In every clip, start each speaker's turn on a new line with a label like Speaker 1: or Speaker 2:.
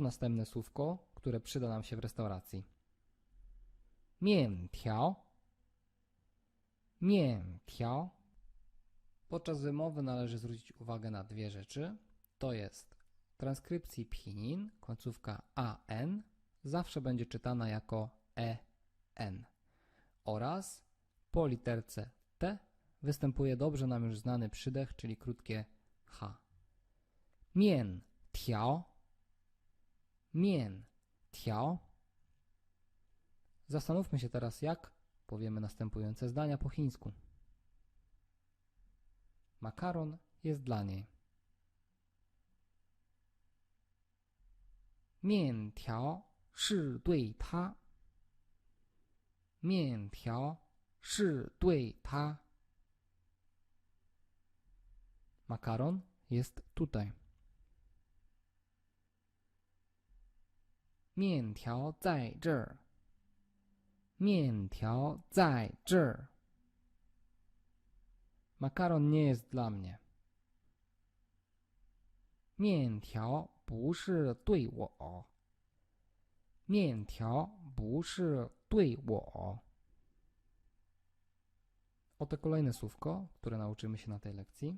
Speaker 1: następne słówko, które przyda nam się w restauracji. Mię tiao. Podczas wymowy należy zwrócić uwagę na dwie rzeczy. To jest transkrypcji pchinin, końcówka AN zawsze będzie czytana jako EN oraz po literce T występuje dobrze nam już znany przydech, czyli krótkie H. Mien tiao mian, tiao. Zastanówmy się teraz, jak powiemy następujące zdania po chińsku. Makaron jest dla niej. Mian tiao shi dui ta. Mian tiao shi dui ta. Makaron jest tutaj. 面条在这儿。面条在这儿。Makaron nie jest dla mnie. 面条不是对我。面条不是对我。Oto kolejne słówko, które nauczymy się na tej lekcji.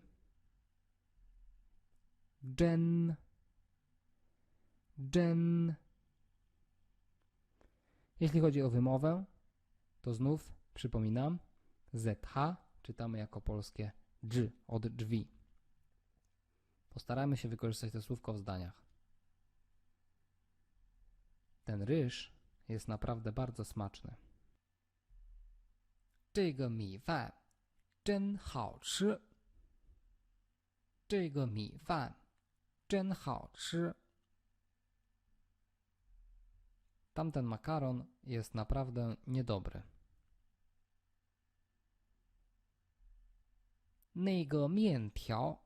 Speaker 1: Dżen. Dżen. Jeśli chodzi o wymowę, to znów przypominam, ZH czytamy jako polskie dż od drzwi. Postaramy się wykorzystać to słówko w zdaniach. Ten ryż jest naprawdę bardzo smaczny. 这个米饭真好吃。这个米饭真好吃。 Tamten makaron jest naprawdę niedobry. Nego miętiao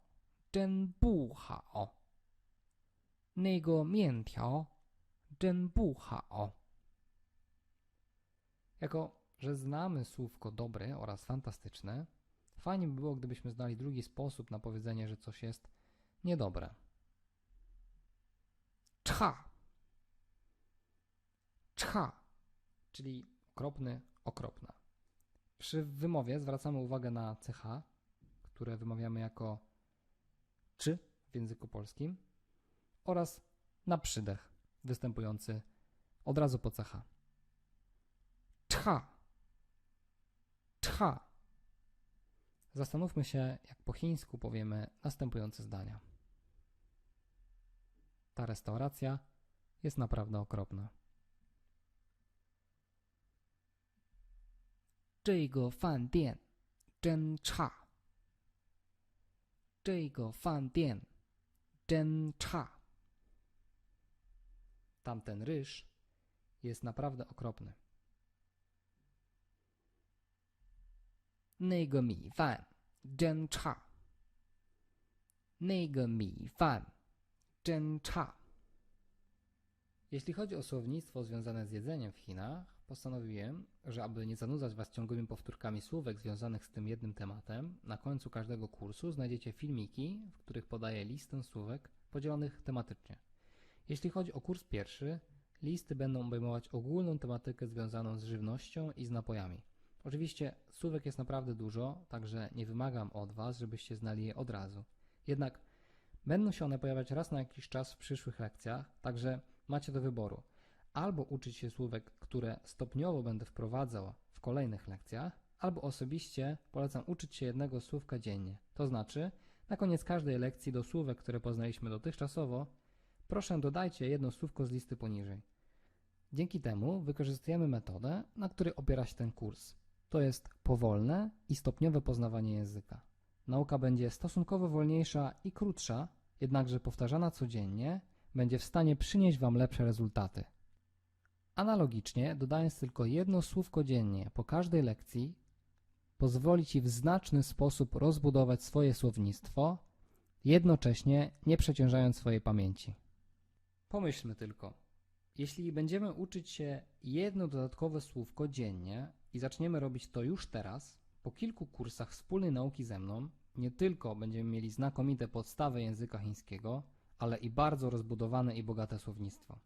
Speaker 1: zhen bu hao. Nego zhen bu hao. Jako, że znamy słówko dobry oraz fantastyczne, fajnie by było, gdybyśmy znali drugi sposób na powiedzenie, że coś jest niedobre. Cha Cza, czyli okropny, okropna. Przy wymowie zwracamy uwagę na ch, które wymawiamy jako czy w języku polskim oraz na przydech występujący od razu po ch. Cza. Cza. Zastanówmy się, jak po chińsku powiemy następujące zdania. Ta restauracja jest naprawdę okropna. 这个饭店真差。这个饭店真差。Tamten ryż jest naprawdę okropny. 那个米饭真差。那个米饭真差。Jeśli chodzi o słownictwo związane z jedzeniem w Chinach, postanowiłem, że aby nie zanudzać Was ciągłymi powtórkami słówek związanych z tym jednym tematem, na końcu każdego kursu znajdziecie filmiki, w których podaję listę słówek podzielonych tematycznie. Jeśli chodzi o kurs pierwszy, listy będą obejmować ogólną tematykę związaną z żywnością i z napojami. Oczywiście słówek jest naprawdę dużo, także nie wymagam od Was, żebyście znali je od razu. Jednak będą się one pojawiać raz na jakiś czas w przyszłych lekcjach, także macie do wyboru. Albo uczyć się słówek, które stopniowo będę wprowadzał w kolejnych lekcjach, albo osobiście polecam uczyć się jednego słówka dziennie. To znaczy, na koniec każdej lekcji do słówek, które poznaliśmy dotychczasowo, proszę dodajcie jedno słówko z listy poniżej. Dzięki temu wykorzystujemy metodę, na której opiera się ten kurs. To jest powolne i stopniowe poznawanie języka. Nauka będzie stosunkowo wolniejsza i krótsza, jednakże powtarzana codziennie będzie w stanie przynieść Wam lepsze rezultaty. Analogicznie, dodając tylko jedno słówko dziennie po każdej lekcji, pozwoli Ci w znaczny sposób rozbudować swoje słownictwo, jednocześnie nie przeciążając swojej pamięci. Pomyślmy tylko, jeśli będziemy uczyć się jedno dodatkowe słówko dziennie i zaczniemy robić to już teraz, po kilku kursach wspólnej nauki ze mną, nie tylko będziemy mieli znakomite podstawy języka chińskiego, ale i bardzo rozbudowane i bogate słownictwo.